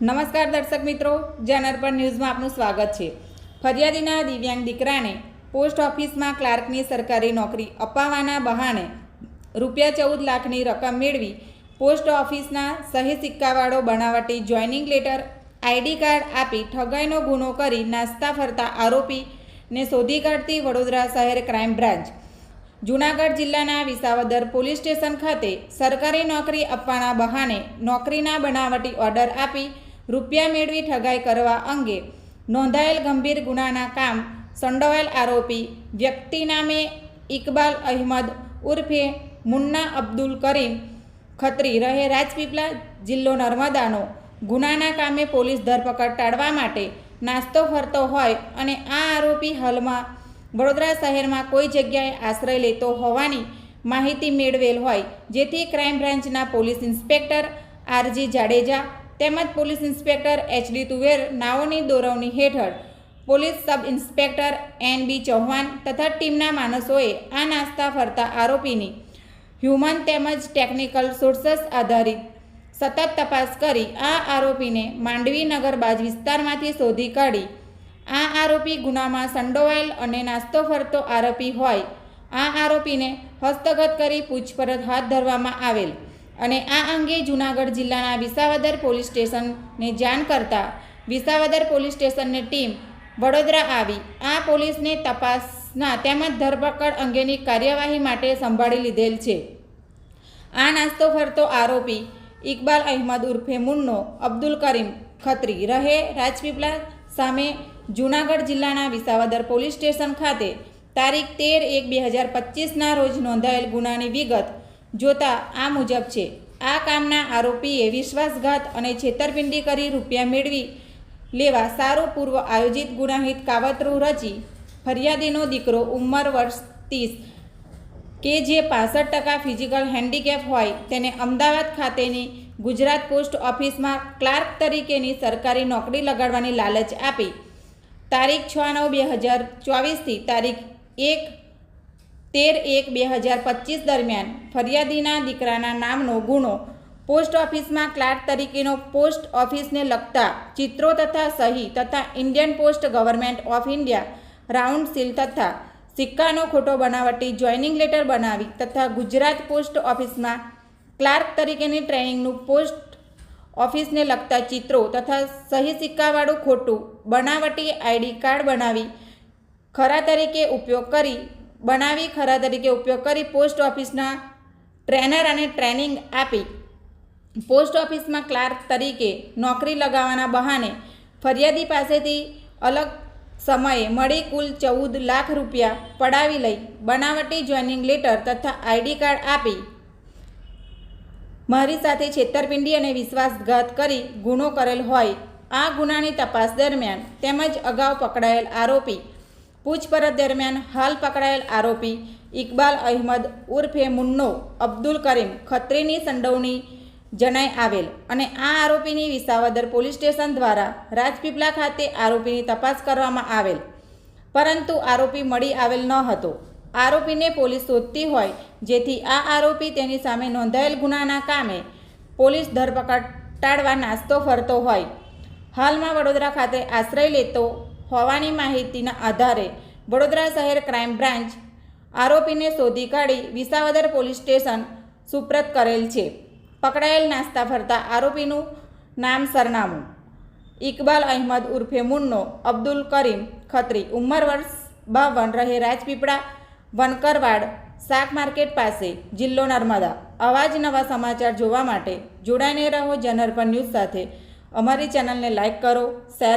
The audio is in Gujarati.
નમસ્કાર દર્શક મિત્રો પર ન્યૂઝમાં આપનું સ્વાગત છે. ફરિયાદીના દિવ્યાંગ દીકરાને પોસ્ટ ઓફિસમાં ક્લાર્કની સરકારી નોકરી અપાવવાના બહાને રૂપિયા ચૌદ લાખની રકમ મેળવી પોસ્ટ ઓફિસના સહી સિક્કાવાળો બનાવટી જોઈનિંગ લેટર, આઈડી કાર્ડ આપી ઠગાઈનો ગુનો કરી નાસ્તા ફરતા આરોપીને શોધી કાઢતી વડોદરા શહેર ક્રાઇમ બ્રાન્ચ. જૂનાગઢ જિલ્લાના વિસાવદર પોલીસ સ્ટેશન ખાતે સરકારી નોકરી આપવાના બહાને નોકરીના બનાવટી ઓર્ડર આપી રૂપિયા મેળવી ઠગાઈ કરવા અંગે નોંધાયેલ ગંભીર ગુનાના કામ સંડોવાયેલ આરોપી વ્યક્તિ નામે ઇકબાલ અહેમદ ઉર્ફે મુન્ના અબ્દુલ કરીમ ખત્રી રહે રાજપીપલા જિલ્લો નર્મદાનો. ગુનાના કામે પોલીસ ધરપકડ ટાળવા માટે નાસ્તો ફરતો હોય અને આ આરોપી હાલમાં વડોદરા શહેરમાં કોઈ જગ્યાએ આશ્રય લેતો હોવાની માહિતી મેળવેલ હોય, જેથી ક્રાઇમ બ્રાન્ચના પોલીસ ઇન્સ્પેક્ટર આરજી જાડેજા તેમજ પોલીસ ઇન્સ્પેક્ટર એચડી તુવેર નાઓની દોરવણી હેઠળ police sub inspector N B Chauhan તથા ટીમના માણસોએ આ નાસ્તા ફરતા આરોપીની હ્યુમન તેમજ ટેકનિકલ સોર્સસ આધારિત સતત તપાસ કરી આ આરોપીને માંડવી નગર બાજ વિસ્તારમાંથી શોધી કાઢી. આ આરોપી ગુનામાં સંડોવાયેલ અને નાસ્તો ફરતો આરોપી હોય. આ આરોપીને હસ્તગત કરી પૂછપરછ હાથ ધરવામાં આવેલ. અને આ અંગે જૂનાગઢ જિલ્લાના વિસાવદર પોલીસ સ્ટેશનને જાણ કરતા વિસાવદર પોલીસ સ્ટેશનની ટીમ વડોદરા આવી. આ પોલીસને તપાસના તેમજ ધરપકડ અંગેની કાર્યવાહી માટે સંભાળી લીધેલ છે. આ નાસ્તો ફરતો આરોપી ઇકબાલ અહેમદ ઉર્ફે મુન્નો, અબ્દુલ કરીમ ખત્રી રહે રાજપીપળા સામે જૂનાગઢ જિલ્લાના વિસાવદર પોલીસ સ્ટેશન ખાતે તારીખ તેર એક બે હજાર પચીસના રોજ નોંધાયેલ ગુનાની વિગત જોતા આ મુજબ છે, આ કામના આરોપીએ વિશ્વાસઘાત અને છેતરપિંડી કરી રૂપિયા મેળવી લેવા સારું પૂર્વ આયોજિત ગુનાહિત કાવતરું રચી ફરિયાદીનો દીકરો ઉંમર વર્ષ ત્રીસ કે જે પાસઠ ટકા ફિઝિકલ હેન્ડીકેપ હોય તેને અમદાવાદ ખાતેની ગુજરાત પોસ્ટ ઓફિસમાં ક્લાર્ક તરીકેની સરકારી નોકરી લગાડવાની લાલચ આપી. તારીખ છ નવ બે હજાર ચોવીસથી તારીખ એક તેર એક બે હજાર પચીસ દરમિયાન ફરિયાદીના દીકરાના નામનો ગુનો પોસ્ટ ઓફિસમાં ક્લાર્ક તરીકેનો પોસ્ટ ઓફિસને લગતા ચિત્રો તથા સહી તથા Indian post government of India, round seal તથા સિક્કાનો ખોટો બનાવટી જોઈનિંગ લેટર બનાવી તથા ગુજરાત પોસ્ટ ઓફિસમાં ક્લાર્ક તરીકેની ટ્રેનિંગનું પોસ્ટ ઓફિસને લગતા ચિત્રો તથા સહી સિક્કાવાળું ખોટું બનાવટી આઈડી કાર્ડ બનાવી ખરા તરીકે ઉપયોગ કરી બનાવી ખરા તરીકે ઉપયોગ કરી પોસ્ટ ઓફિસના ટ્રેનર અને ટ્રેનિંગ આપી. પોસ્ટ ઓફિસમાં ક્લાર્ક તરીકે નોકરી લગાવવાના બહાને ફરિયાદી પાસેથી અલગ સમયે મળી કુલ ચૌદ લાખ રૂપિયા પડાવી લઈ બનાવટી જોઈનિંગ લેટર તથા આઈડી કાર્ડ આપી. મારી સાથે છેતરપિંડી અને વિશ્વાસઘાત કરી ગુનો કરેલ હોય. આ ગુનાની તપાસ દરમિયાન તેમજ અગાઉ પકડાયેલ આરોપી પૂછપરછ દરમિયાન હાલ પકડાયેલ આરોપી ઇકબાલ અહેમદ ઉર્ફે મુન્નો અબ્દુલ કરીમ ખત્રીની સંડોવણી જણાઈ આવેલ અને આ આરોપીની વિસાવદર પોલીસ સ્ટેશન દ્વારા રાજપીપલા ખાતે આરોપીની તપાસ કરવામાં આવેલ. પરંતુ આરોપી મળી આવેલ ન હતો. આરોપીને પોલીસ શોધતી હોય જેથી આ આરોપી તેની સામે નોંધાયેલ ગુનાના કામે પોલીસ ધરપકડ ટાળવા નાસ્તો ફરતો હોય. હાલમાં વડોદરા ખાતે આશ્રય લેતો હોવાની માહિતીના આધારે વડોદરા શહેર ક્રાઇમ બ્રાન્ચ આરોપીને શોધી કાઢી વિસાવદર પોલીસ સ્ટેશન સુપ્રત કરેલ છે. પકડાયેલ નાસ્તા ફરતા આરોપીનું નામ સરનામું. ઇકબાલ અહેમદ ઉર્ફે મુન્નો, અબ્દુલ કરીમ ખત્રી, ઉંમર વર્ષ બાવન, રહે રાજપીપળા, વનકરવાડ, શાક માર્કેટ પાસે, જિલ્લો નર્મદા. આવા જ નવા સમાચાર જોવા માટે જોડાઈને રહો જનરપન ન્યૂઝ સાથે. અમારી ચેનલને લાઇક કરો, શેર